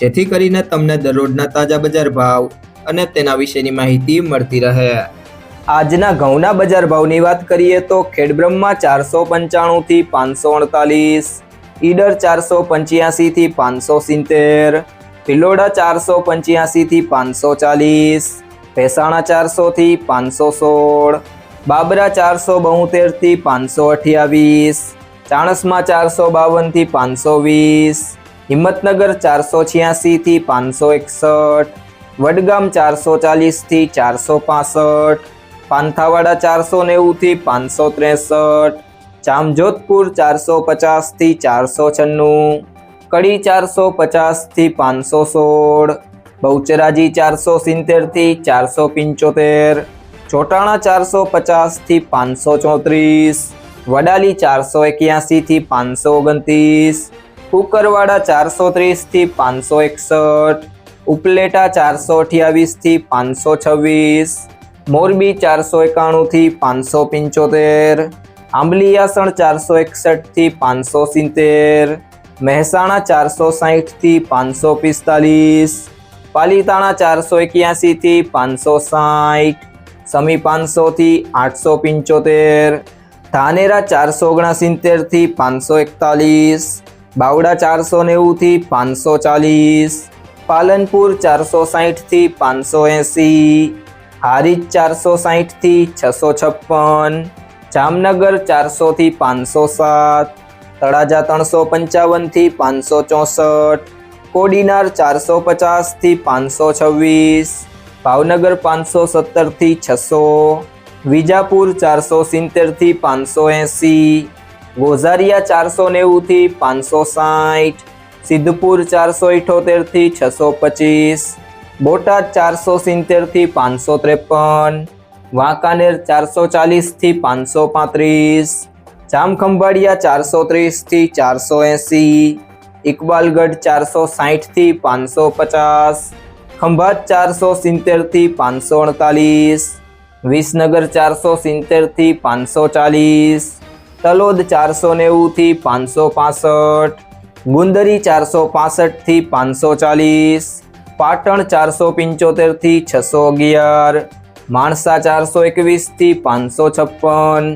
જેથી કરીને તમને દરરોજના તાજા બજાર ભાવ અને તેના વિશેની માહિતી મળતી રહે. આજના ઘઉંના બજાર ભાવની વાત કરીએ તો ખેડબ્રહ્મમાં ચારસો પંચાણુંથી પાંચસો અડતાલીસ, ઈડર ચારસો પંચ્યાસીથી પાંચસો સિત્તેર ભિલોડા ચારસો પંચ્યાસીથી પાંચસો ચાલીસ, ભેસાણા ચારસોથી પાંચસો સોળ, બાબરા ચારસો બોતેરથી પાંચસો અઠ્યાવીસ, ચાણસમાં ચારસો બાવનથી પાંચસો વીસ હિંમતનગર ચારસો છ્યાસીથી પાંચસો એકસઠ, વડગામ ચારસો ચાલીસથી ચારસો પાસઠ, પાંથાવાડા ચારસો નેવુંથી પાંચસો ત્રેસઠ, જામજોધપુર ચારસો પચાસથી ચારસો છન્નું, કડી ચારસો પચાસથી પાંચસો સોળ, બહુચરાજી ચારસો સિત્તેરથી ચારસો પંચોતેર, ચોટાણા ચારસો પચાસથી પાંચસો ચોત્રીસ, વડાલી ચારસો એક્યાસીથી પાંચસો ઓગણત્રીસ કુકરવાડા ચારસો ત્રીસથી પાંચસો એકસઠ, ઉપલેટા ચારસો અઠ્યાવીસથી પાંચસો છવ્વીસ, મોરબી ચારસો એકાણુંથી પાંચસો પંચોતેર આંબલિયાસણ ચારસો એકસઠથી પાંચસો સિત્તેર, મહેસાણા ચારસો સાહીઠથી પાંચસો પિસ્તાલીસ, પાલીતાણા ચારસો એક્યાસીથી પાંચસો સાઠ સમી પાંચસોથી આઠસો પંચોતેર, ધાનેરા ચારસો ઓગણસિત્તેરથી પાંચસો એકતાલીસ બાવડા ચારસો નેવુંથી પાંચસો ચાલીસ, પાલનપુર ચારસો સાહીઠથી પાંચસો એંસી, હારીજ ચારસો સાહીઠથી છસો છપ્પન, જામનગર ચારસોથી પાંચસો સાત, તળાજા ત્રણસો પંચાવનથી પાંચસો ચોસઠ, કોડીનાર ચારસો પચાસથી પાંચસો છવ્વીસ, ભાવનગર પાંચસો સત્તરથી છસો, વિજાપુર ચારસો સિત્તેરથી પાંચસો એંસી ગોઝારિયા ચારસો નેવુંથી પાંચસો સાઠ, સિદ્ધપુર ચારસો ઇઠોતેરથી છસો પચીસ, બોટાદ ચારસો સિત્તેરથી પાંચસો ત્રેપન, વાંકાનેર ચારસો ચાલીસથી પાંચસો પાંત્રીસ, જામખંભાળિયા ચારસો ત્રીસથી ચારસો એંસી, ઇકબાલગઢ ચારસો સાહીઠથી પાંચસો પચાસ, ખંભાત ચારસો સિત્તેરથી પાંચસો અડતાલીસ, વિસનગર ચારસો સિત્તેરથી પાંચસો ચાલીસ તલોદ ચારસો નેવુંથી પાંચસો પાસઠ, ગુંદરી ચારસો પાસઠથી પાંચસો ચાલીસ, પાટણ ચારસો પંચોતેરથી છસો અગિયાર, માણસા ચારસો એકવીસથી પાંચસો છપ્પન,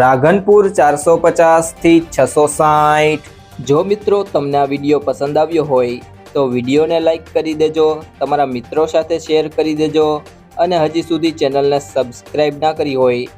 રાધનપુર ચારસો પચાસથી છસો સાઠ. જો મિત્રો તમને આ વીડિયો પસંદ આવ્યો હોય, તો વિડીયોને લાઈક કરી દેજો, તમારા મિત્રો સાથે શેર કરી દેજો, અને હજી સુધી ચેનલને સબસ્ક્રાઈબ ના કરી હોય